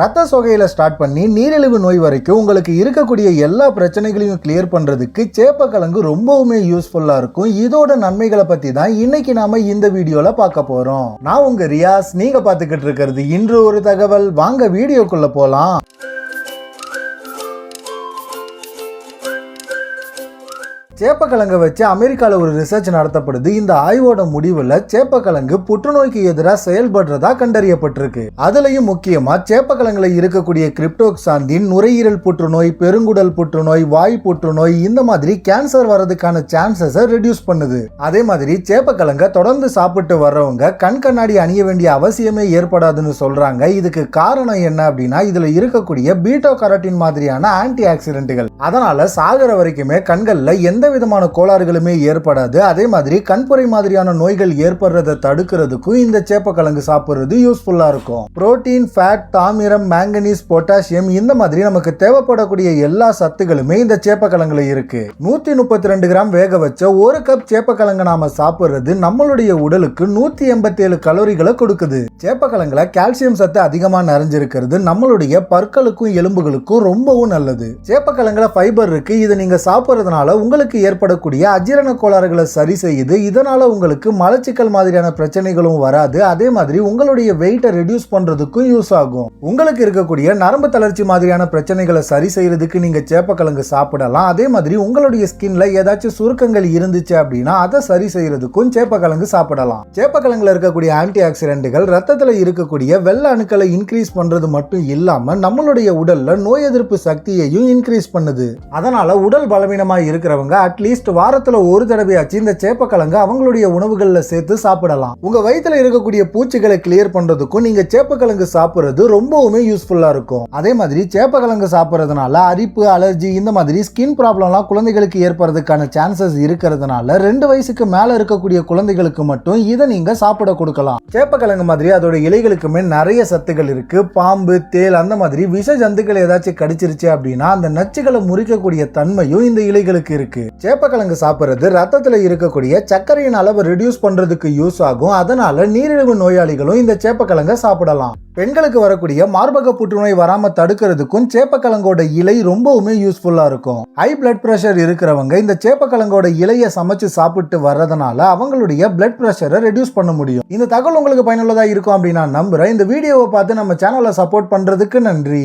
ரத்த சொகையில் ஸ்டார்ட் பண்ணி நீரிழிவு நோய் வரைக்கும் உங்களுக்கு இருக்கக்கூடிய எல்லா பிரச்சனைகளையும் கிளியர் பண்ணுறதுக்கு சேப்பக்கிழங்கு ரொம்பவுமே யூஸ்ஃபுல்லாக இருக்கும். இதோட நன்மைகளை பற்றி தான் இன்னைக்கு நாம இந்த வீடியோவில் பார்க்க போகிறோம் நான் உங்கள் ரியாஸ். நீங்கள் பார்த்துக்கிட்டு இருக்கிறது இன்று ஒரு தகவல். வாங்க வீடியோக்குள்ளே போகலாம் சேப்பக்கிழங்கை வச்சு அமெரிக்காவில் ஒரு ரிசர்ச் நடத்தப்படுது. இந்த ஆய்வோட முடிவில் சேப்பக்கிழங்கு புற்றுநோய்க்கு எதிராக செயல்படுறதா கண்டறியப்பட்டிருக்கு. அதுலயும் முக்கியமா சேப்பக்கிழங்குல இருக்கக்கூடிய கிரிப்டோக்சாந்தின் நுரையீரல் புற்றுநோய் பெருங்குடல் புற்றுநோய் வாய் புற்றுநோய் இந்த மாதிரி கேன்சர் வர்றதுக்கான சான்சஸை ரெடியூஸ் பண்ணுது. அதே மாதிரி சேப்பக்கிழங்க தொடர்ந்து சாப்பிட்டு வர்றவங்க கண் கண்ணாடி அணிய வேண்டிய அவசியமே ஏற்படாதுன்னு சொல்றாங்க. இதுக்கு காரணம் என்ன அப்படின்னா இதுல இருக்கக்கூடிய பீட்டோ கரோட்டின் மாதிரியான ஆன்டி ஆக்சிடென்ட்டுகள் அதனால சாகர வரைக்குமே கண்கள்ல எந்த விதமான கோளாறுகளுமே ஏற்படாது. அதே மாதிரி கண்புரை மாதிரியான நோய்கள் ஏற்படுறதை தடுக்கிறதுக்கும் இந்த சேப்பக்கிழங்கு சாப்பிடுறது யூஸ்ஃபுல்லாக இருக்கும். புரோட்டீன் ஃபேட் தாமிரம் மேங்கனீஸ் பொட்டாசியம் இந்த மாதிரி நமக்கு தேவைப்படக்கூடிய எல்லா சத்துகளுமே இந்த சேப்பக்கிழங்குல இருக்கு. நூத்தி முப்பத்தி ரெண்டு கிராம் வேக வச்ச ஒரு கப் சேப்பக்கிழங்கு நாம சாப்பிடுறது நம்மளுடைய உடலுக்கு நூத்தி எண்பத்தி ஏழு கலோரிகளை கொடுக்குது. சேப்பக்கிழங்குல கால்சியம் சத்து அதிகமா நிறைஞ்சிருக்கிறது நம்மளுடைய பற்களுக்கும் எலும்புகளுக்கும் ரொம்பவும் நல்லது. சேப்பக்கிழங்குல ஃபைபர் இருக்கு. இதை நீங்க சாப்பிட்றதுனால உங்களுக்கு ஏற்படக்கூடிய அஜீரண கோளாறுகளை சரி செய்யுது. இதனால் உங்களுக்கு மலச்சிக்கல் மாதிரியான பிரச்சனைகளும் வராது. அதே மாதிரி உங்களுடைய வெயிட்டை ரெடியூஸ் பண்றதுக்கும் யூஸ் ஆகும். உங்களுக்கு இருக்கக்கூடிய நரம்பு தளர்ச்சி மாதிரியான பிரச்சனைகளை சரி செய்யறதுக்கு நீங்கள் சேப்பக்கிழங்கு சாப்பிடலாம். அதே மாதிரி உங்களுடைய ஸ்கின்ல ஏதாச்சும் சுருக்கங்கள் இருந்துச்சு அப்படின்னா அதை சரி செய்யறதுக்கும் சேப்பக்கிழங்கு சாப்பிடலாம். சேப்பக்கிழங்குல இருக்கக்கூடிய ஆன்டி ஆக்சிடென்ட்டுகள் ரத்தத்தில் இருக்கக்கூடிய வெள்ள அணுக்களை இன்க்ரீஸ் பண்ணுறது மட்டும் இல்லாமல் நம்மளுடைய உடலில் நோய் எதிர்ப்பு சக்தியையும் இன்க்ரீஸ் பண்ணுது. அதனால உடல் பலவீனமாக இருக்கிறவங்க அட்லீஸ்ட் வாரத்துல ஒரு தடவையாச்சு இந்த சேப்பக்கிழங்கு அவங்களுடைய உணவுகள்ல சேர்த்து சாப்பிடலாம். உங்க வயிற்றில் இருக்கக்கூடிய பூச்சிகளை கிளியர் பண்றதுக்கும் நீங்க சேப்பக்கிழங்கு சாப்பிடுறது ரொம்பவுமே யூஸ்ஃபுல்லா இருக்கும். அதே மாதிரி சேப்பக்கிழங்கு சாப்பிட்றதுனால அரிப்பு அலர்ஜி இந்த மாதிரி ஸ்கின் ப்ராப்ளம்லாம் குழந்தைகளுக்கு ஏற்படுறதுக்கான சான்சஸ் இருக்கிறதுனால ரெண்டு வயசுக்கு மேல இருக்கக்கூடிய குழந்தைகளுக்கு மட்டும் இதை நீங்க சாப்பிட கொடுக்கலாம். சேப்பக்கிழங்கு மாதிரி அதோட இலைகளுக்குமே நிறைய சத்துக்கள் இருக்கு. பாம்பு தேல் அந்த மாதிரி விஷ ஜந்துக்கள் ஏதாச்சும் கடிச்சிருச்சு அப்படின்னா அந்த நச்சுகளை முறிக்கக்கூடிய தன்மையும் இந்த இலைகளுக்கு இருக்கு. சேப்பக்கிழங்கு சாப்பிட்றது ரத்தத்தில் இருக்கக்கூடிய சர்க்கரையின் அளவை ரெடியூஸ் பண்றதுக்கு யூஸ் ஆகும். அதனால நீரிழிவு நோயாளிகளும் இந்த சேப்பக்கிழங்கை சாப்பிடலாம். பெண்களுக்கு வரக்கூடிய மார்பக புற்றுநோய் வராம தடுக்கிறதுக்கும் சேப்பக்கிழங்கோட இலை ரொம்பவுமே யூஸ்ஃபுல்லா இருக்கும். ஹை பிளட் பிரஷர் இருக்கிறவங்க இந்த சேப்பக்கிழங்கோட இலையை சமைச்சு சாப்பிட்டு வர்றதுனால அவங்களுடைய பிளட் பிரஷரை ரெடியூஸ் பண்ண முடியும். இந்த தகவல் உங்களுக்கு பயனுள்ளதா இருக்கும் அப்படின்னு நான் நம்புறேன். இந்த வீடியோவை பார்த்து நம்ம சேனலை சப்போர்ட் பண்றதுக்கு நன்றி.